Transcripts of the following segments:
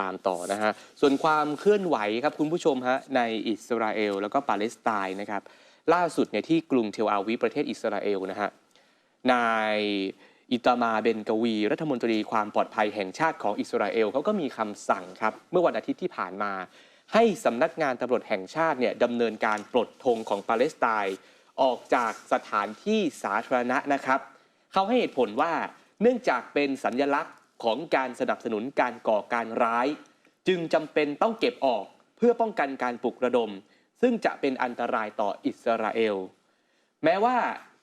ตามต่อนะฮะ ส่วนความเคลื่อนไหวครับคุณผู้ชมฮะในอิสราเอลแล้วก็ปาเลสไตน์นะครับ ล่าสุดเนี่ยที่กรุงเทลอาวีประเทศอิสราเอลนะฮะ นายอิตามาเบนกวี รัฐมนตรีความปลอดภัยแห่งชาติของอิสราเอลเขาก็มีคำสั่งครับ เมื่อวันอาทิตย์ที่ผ่านมา ให้สำนักงานตำรวจแห่งชาติเนี่ยดำเนินการปลดธงของปาเลสไตน์ออกจากสถานที่สาธารณะนะครับเขาให้เหตุผลว่าเนื่องจากเป็นสัญญลักษณ์ ของการสนับสนุนการก่อการร้าย จึงจำเป็นต้องเก็บออกเพื่อป้องกันการปลุกระดม ซึ่งจะเป็นอันตรายต่ออิสราเอล แม้ว่า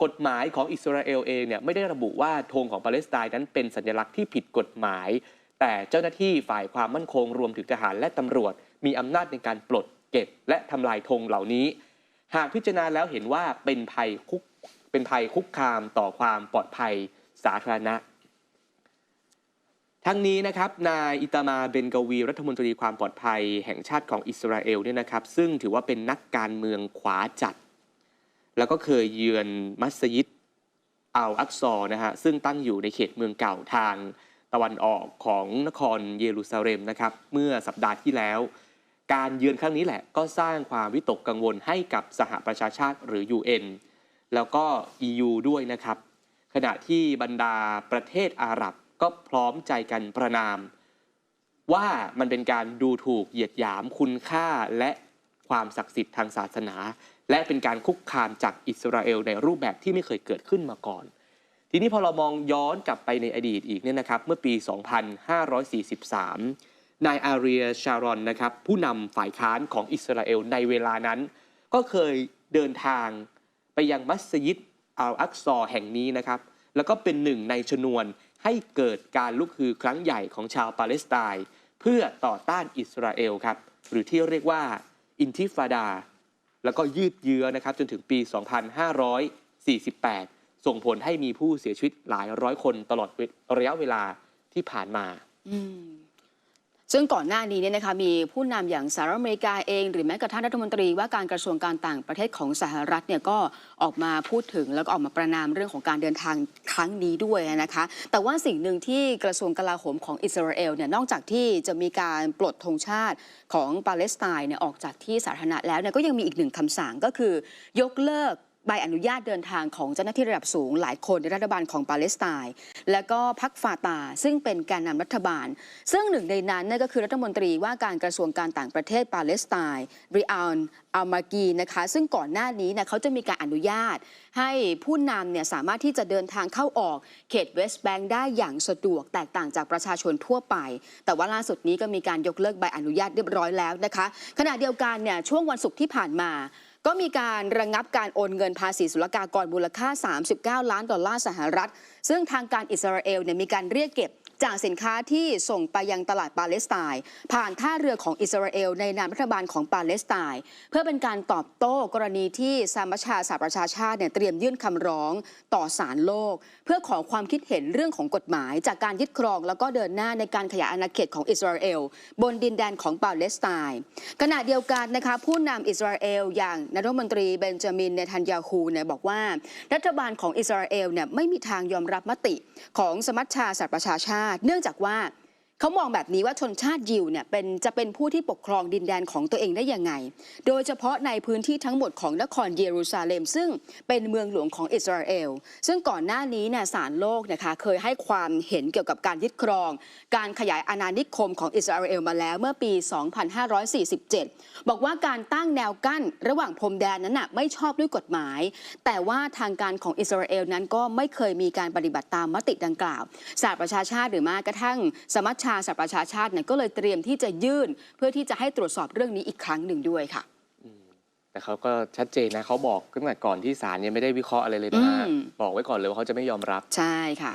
กฎหมายของอิสราเอลเองเนี่ยไม่ได้ระบุว่าธงของปาเลสไตน์นั้นเป็นสัญลักษณ์ที่ผิดกฎหมาย แต่เจ้าหน้าที่ฝ่ายความมั่นคงรวมถึงทหารและตำรวจ มีอำนาจในการปลดเก็บ และทำลายธงเหล่านี้ หากพิจารณาแล้วเห็นว่าเป็นภัยคุกเป็นภัยคุกคามต่อความปลอดภัยสาธารณะ ทั้งนี้นะครับนายอิตามาเบนกวีรัฐมนตรีความปลอดภัยแห่งชาติของอิสราเอลเนี่ยนะครับ ซึ่งถือว่าเป็นนักการเมืองขวาจัด แล้วก็เคยเยือนมัสยิดอัลอักซอนะฮะซึ่งตั้งอยู่ในเขตเมืองเก่าทางตะวันออกของนครเยรูซาเล็มนะครับ เมื่อสัปดาห์ที่แล้ว การเยือนครั้งนี้แหละก็สร้างความวิตกกังวลให้กับสหประชาชาติหรือ UN แล้วก็ EU ด้วยนะครับ ขณะที่บรรดาประเทศอาหรับ ก็พร้อมใจกันประนาม ว่ามันเป็นการดูถูกเหยียดหยามคุณค่าและความศักดิ์สิทธิ์ทางศาสนา และเป็นการคุกคามจากอิสราเอลในรูปแบบที่ไม่เคยเกิดขึ้นมาก่อน ทีนี้พอเรามองย้อนกลับไปในอดีตอีกเนี่ยนะครับเมื่อปี 2543 นายอาเรียชารอนนะครับผู้นำฝ่ายค้านของอิสราเอลในเวลานั้น ก็เคยเดินทางไปยังมัสยิดอัลอักซอแห่งนี้นะครับ แล้วก็เป็นหนึ่งในชนวน ให้เกิดการลุกฮือครั้งใหญ่ของชาวปาเลสไตน์เพื่อต่อต้านอิสราเอลครับ หรือที่เรียกว่าอินทิฟาดา แล้วก็ยืดเยื้อนะครับจนถึงปี 2548 ส่งผลให้มีผู้เสียชีวิตหลายร้อยคนตลอดระยะเวลาที่ผ่านมาอื ซึ่งก่อนหน้านี้เนี่ยนะคะมีผู้นำอย่างสหรัฐอเมริกาเอง หรือแม้กระทั่งรัฐมนตรีว่าการกระทรวงการต่างประเทศของสหรัฐเนี่ยก็ออกมาพูดถึงแล้วก็ออกมาประนามเรื่องของการเดินทางครั้งนี้ด้วยนะคะ แต่ว่าสิ่งหนึ่งที่กระทรวงกลาโหมของอิสราเอลเนี่ยนอกจากที่จะมีการปลดธงชาติของปาเลสไตน์เนี่ยออกจากที่สาธารณะแล้วเนี่ยก็ยังมีอีกหนึ่งคำสั่งก็คือยกเลิก ใบอนุญาตเดินทางของเจ้าหน้าที่ระดับสูง หลายคนในรัฐบาลของปาเลสไตน์และก็พักฟาตา ซึ่งเป็นแกนนำรัฐบาล ซึ่งหนึ่งในนั้นนั่นก็คือรัฐมนตรีว่าการกระทรวงการต่างประเทศปาเลสไตน์ริอัลอัลมากีนะคะซึ่งก่อนหน้านี้เนี่ยเขาจะมีการอนุญาต ให้ผู้นำเนี่ยสามารถที่จะเดินทางเข้าออกเขตเวสต์แบงค์ได้อย่างสะดวกแตกต่างจากประชาชนทั่วไป แต่ว่าล่าสุดนี้ก็มีการยกเลิกใบอนุญาตเรียบร้อยแล้วนะคะขณะเดียวกันเนี่ยช่วงวันศุกร์ที่ผ่านมา ก็มีการระงงับการโอนเงินภาษีศุลกากรมูลค่า 39 ล้านดอลลาร์สหรัฐ ซึ่งทางการอิสราเอลเนี่ยมีการเรียกเก็บจากสินค้าที่ส่งไปยังตลาดปาเลสไตน์ผ่านท่าเรือของอิสราเอลในนามรัฐบาลของปาเลสไตน์เพื่อเป็นการตอบโต้กรณีที่สามัชาสหประชาชาติเนี่ยเตรียมยื่นคำร้องต่อศาลโลก เพื่อขอความคิดเห็นเรื่องของกฎหมาย จากการยึดครองแล้วก็เดินหน้าในการขยายอาณาเขตของอิสราเอลบนดินแดนของปาเลสไตน์ขณะเดียวกันนะคะผู้นำอิสราเอลอย่างนายรัฐมนตรีเบนจามินเนทันยาฮูเนี่ยบอกว่า รัฐบาลของอิสราเอลเนี่ยไม่มีทางยอมรับมติของสมัชชาสหประชาชาติ เนื่องจากว่า เขามองแบบนี้ว่าชนชาติยิวเนี่ยเป็นจะเป็นผู้ที่ปกครองดินแดนของตัวเองได้ยังไง โดยเฉพาะในพื้นที่ทั้งหมดของนครเยรูซาเล็ม ซึ่งเป็นเมืองหลวงของอิสราเอล ซึ่งก่อนหน้านี้เนี่ยศาลโลกนะคะเคยให้ความเห็นเกี่ยวกับการยึดครอง การขยายอาณานิคมของอิสราเอลมาแล้วเมื่อปี 2547 บอกว่าการตั้งแนวกั้นระหว่างพรมแดนนั้นน่ะไม่ชอบด้วยกฎหมาย แต่ว่าทางการของอิสราเอลนั้นก็ไม่เคยมีการปฏิบัติตามมติดังกล่าวสหประชาชาติหรือม้กระทั่งสมัชชาสหประชาชาติเนี่ยก็เลยเตรียมที่จะยื่น เพื่อที่จะให้ตรวจสอบเรื่องนี้อีกครั้งหนึ่งด้วยค่ะ แต่เขาก็ชัดเจนนะเขาบอกตั้งแต่ก่อนที่ศาลยังไม่ได้วิเคราะห์อะไรเลยนะฮะอืม บอกไว้ก่อนเลยว่าเขาจะไม่ยอมรับ ใช่ค่ะ